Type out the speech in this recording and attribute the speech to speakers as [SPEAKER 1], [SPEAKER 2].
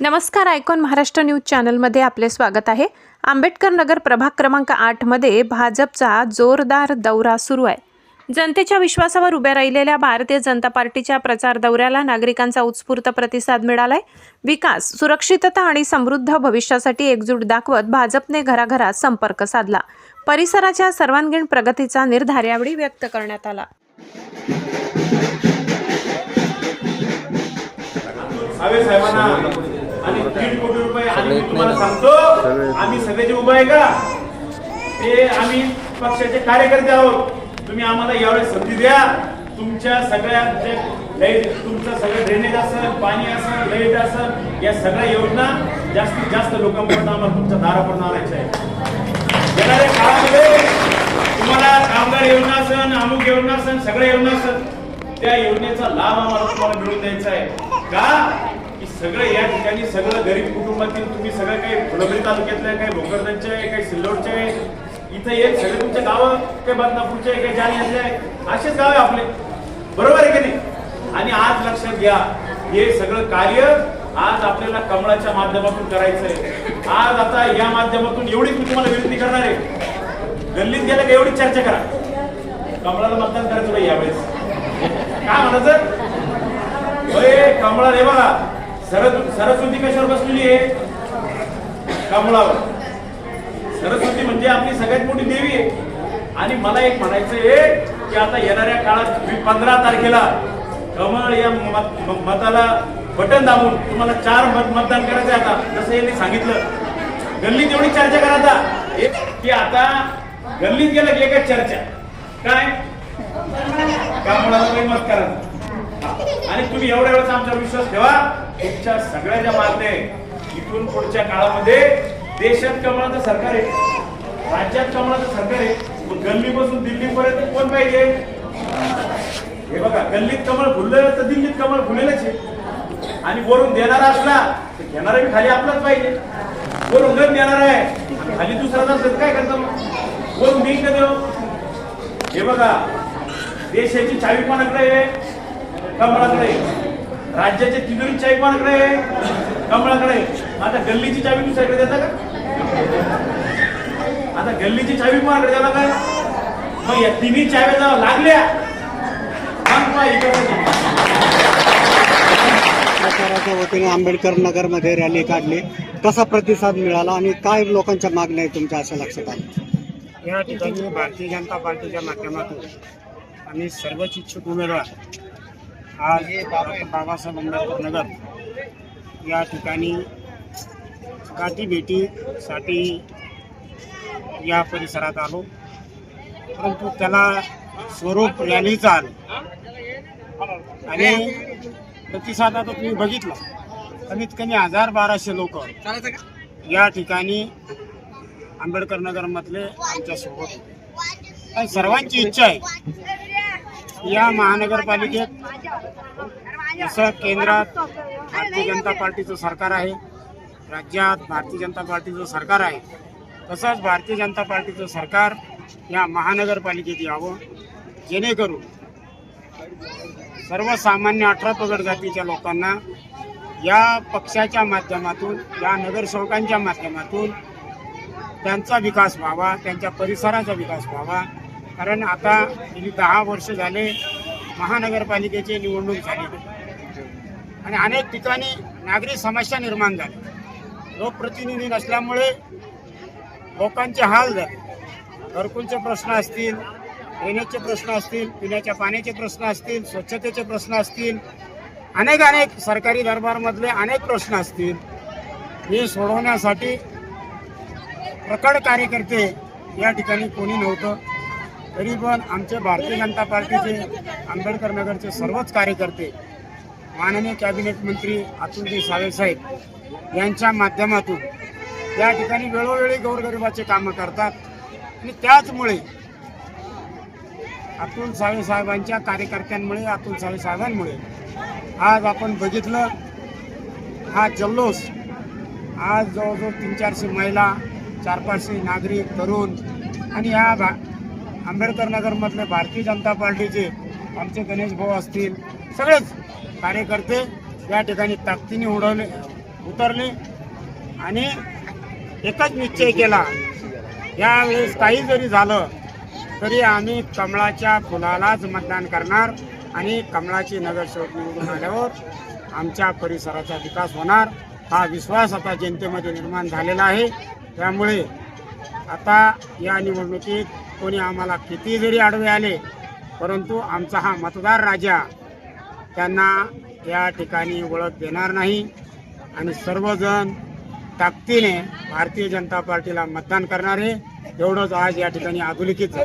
[SPEAKER 1] नमस्कार icon Maharashtra news चॅनलमध्ये आपले स्वागत आहे. आंबेडकर नगर प्रभाग क्रमांक आठमध्ये भाजपचा जोरदार दौरा सुरू आहे. जनतेच्या विश्वासावर उभ्या राहिलेल्या भारतीय जनता पार्टीच्या प्रचार दौऱ्याला नागरिकांचा उत्स्फूर्त प्रतिसाद मिळालाय. विकास सुरक्षितता आणि समृद्ध भविष्यासाठी एकजूट दाखवत भाजपने घराघरात संपर्क साधला. परिसराच्या सर्वांगीण प्रगतीचा निर्धार यावेळी व्यक्त करण्यात आला.
[SPEAKER 2] साहेबांना मी तुम्हाला सांगतो आम्ही सगळे जे उभे आहे का ते आम्ही पक्षाचे कार्यकर्ते आहोत. तुम्ही आम्हाला यावेळेस संधी द्या. तुमच्या सगळ्या लाइट तुमचं सगळं ड्रेनेज असेल पाणी असेल लाइट असेल या सगळ्या योजना जास्तीत जास्त लोकांपर्यंत आम्हाला तुमच्या दारापर्यंत आणायच्या आहे येणाऱ्या काळामध्ये तुम्हाला कामगार योजना असेल अमुक योजना असेल सगळ्या योजना असेल त्या योजनेचा लाभ आम्हाला तुम्हाला मिळवून द्यायचा आहे. की? सगळं या ठिकाणी सगळं गरीब कुटुंबातील तुम्ही सगळं काही फुलंबरी तालुक्यातले आहे काही भोकरदनचे आहे काही सिल्लोडचे आहे इथं एक सगळे तुमचे गावं काही बदनापूरचे आहे काही जालियातले आहे असेच गाव आहे आपले. बरोबर आहे की नाही? आणि आज लक्षात घ्या हे सगळं कार्य आज आपल्याला कमळाच्या माध्यमातून करायचं आहे आज आता या माध्यमातून एवढी मी तुम्हाला विनंती करणार आहे. गल्लीत गेलं का एवढी चर्चा करा. कमळाला मतदान करायचं बाई यावेळेस. काय म्हणायचं? कमळा रे बघा. सरस्वती कशावर बसलेली आहे? कमळावर. सरस्वती म्हणजे आपली सगळ्यात मोठी देवी आहे. आणि मला एक म्हणायचं आहे की आता येणाऱ्या काळात पंधरा तारखेला कमळ या मत- मताला बटन दाबून तुम्हाला चार मत मतदान करायचं आता जसं यांनी सांगितलं. गल्लीत एवढी चर्चा करा आता. एक की आता गल्लीत गेलं की एकच चर्चा. काय? कमळाला काही मत करा. आणि तुम्ही एवढ्या वेळेस आमच्यावर विश्वास ठेवा. तुमच्या सगळ्या ज्या मागण्या आहेत इथून पुढच्या काळामध्ये देशात कमळाचं सरकार आहे. राज्यात कमळाचं सरकार आहे. मग गल्लीपासून दिल्लीपर्यंत कोण पाहिजे? हे बघा गल्लीत कमळ फुललं तर दिल्लीत कमळ फुलेलच आहे. आणि वरून देणारा असला तर घेणारा खाली आपलाच पाहिजे. वरून गण देणार आहे खाली दुसरा असेल काय करता मग? वरून देईल का देऊ हे बघा देशाची चावी कोणाकडे आहे? कमळाकडे राज्याच्या तिजोरी चावी कोणाकडे आहे कमळाकडे. आता गल्लीची चावी दुसऱ्याकडे देता का? आता गल्लीची चावी कोणाकडे द्याला काय मग या तिन्ही चाव्या जेव्हा लागल्या.
[SPEAKER 3] प्रचाराच्या वतीने आंबेडकर नगरमध्ये रॅली काढली. कसा प्रतिसाद मिळाला आणि काय लोकांच्या मागण्या आहेत तुमच्या असं लक्षात आलं?
[SPEAKER 4] या ठिकाणी भारतीय जनता पार्टीच्या माध्यमातून आम्ही सर्वच इच्छुक उमेदवार आज बाबासाहेब आंबेडकर नगर या ठिकाणी गाठी भेटीसाठी या परिसरात आलो. परंतु त्याला स्वरूप रॅलीचं आलं. आणि प्रतिसाद आता तुम्ही बघितला. कमीत कमी हजार बाराशे लोक या ठिकाणी आंबेडकर नगरमधले आमच्यासोबत होते. आणि सर्वांची इच्छा आहे या महानगरपालिकेत जसं केंद्रात भारतीय जनता पार्टीचं सरकार आहे. राज्यात भारतीय जनता पार्टीचं सरकार आहे. तसंच भारतीय जनता पार्टीचं सरकार या महानगरपालिकेत यावं. जेणेकरून सर्वसामान्य अठरा पगड जातीच्या लोकांना या पक्षाच्या माध्यमातून या नगरसेवकांच्या माध्यमातून त्यांचा विकास व्हावा त्यांच्या परिसराचा विकास व्हावा. कारण आता गेली दहा वर्ष झाले महानगरपालिकेची निवडणूक झाली. आणि अनेक ठिकाणी नागरी समस्या निर्माण झाल्या. लोकप्रतिनिधी नसल्यामुळे लोकांचे हाल झाले. घरकुलचे प्रश्न असतील ड्रेनेजचे प्रश्न असतील पिण्याच्या पाण्याचे प्रश्न असतील स्वच्छतेचे प्रश्न असतील अनेक अनेक सरकारी दरबारमधले अनेक प्रश्न असतील. हे सोडवण्यासाठी प्रकट कार्यकर्ते या ठिकाणी कोणी नव्हतं. तरी पण आमचे भारतीय जनता पार्टीचे आंबेडकर नगरचे सर्वच कार्यकर्ते माननीय कॅबिनेट मंत्री अतुलजी सावे साहेब यांच्या माध्यमातून या ठिकाणी वेळोवेळी गौरगरिबाचे कामं करतात. आणि त्याचमुळे अतुल सावे साहेबांच्या कार्यकर्त्यांमुळे अतुल सावे साहेबांमुळे आज आपण बघितलं हा जल्लोष. आज जवळजवळ तीन चारशे महिला चार पाचशे नागरिक तरुण आणि ह्या भा आंबेडकर नगरमधले भारतीय जनता पार्टीचे आमचे गणेश भाऊ असतील सगळेच कार्यकर्ते या ठिकाणी ताकदीने उडवले उतरले आणि एकच निश्चय केला. यावेळेस काही जरी झालं तरी आम्ही कमळाच्या फुलालाच मतदान करणार आणि कमळाची नगरसेवक निवडून आल्यावर आमच्या परिसराचा विकास होणार हा विश्वास आता जनतेमध्ये निर्माण झालेला आहे. त्यामुळे आता या निवडणुकीत कोणी आम्हाला किती जरी आडवे आले परंतु आमचा हा मतदार राजा त्यांना या ठिकाणी ओळख देणार नाही. आणि सर्वजण ताकदीने भारतीय जनता पार्टीला मतदान करणारे एवढंच आज या ठिकाणी अधोलिखित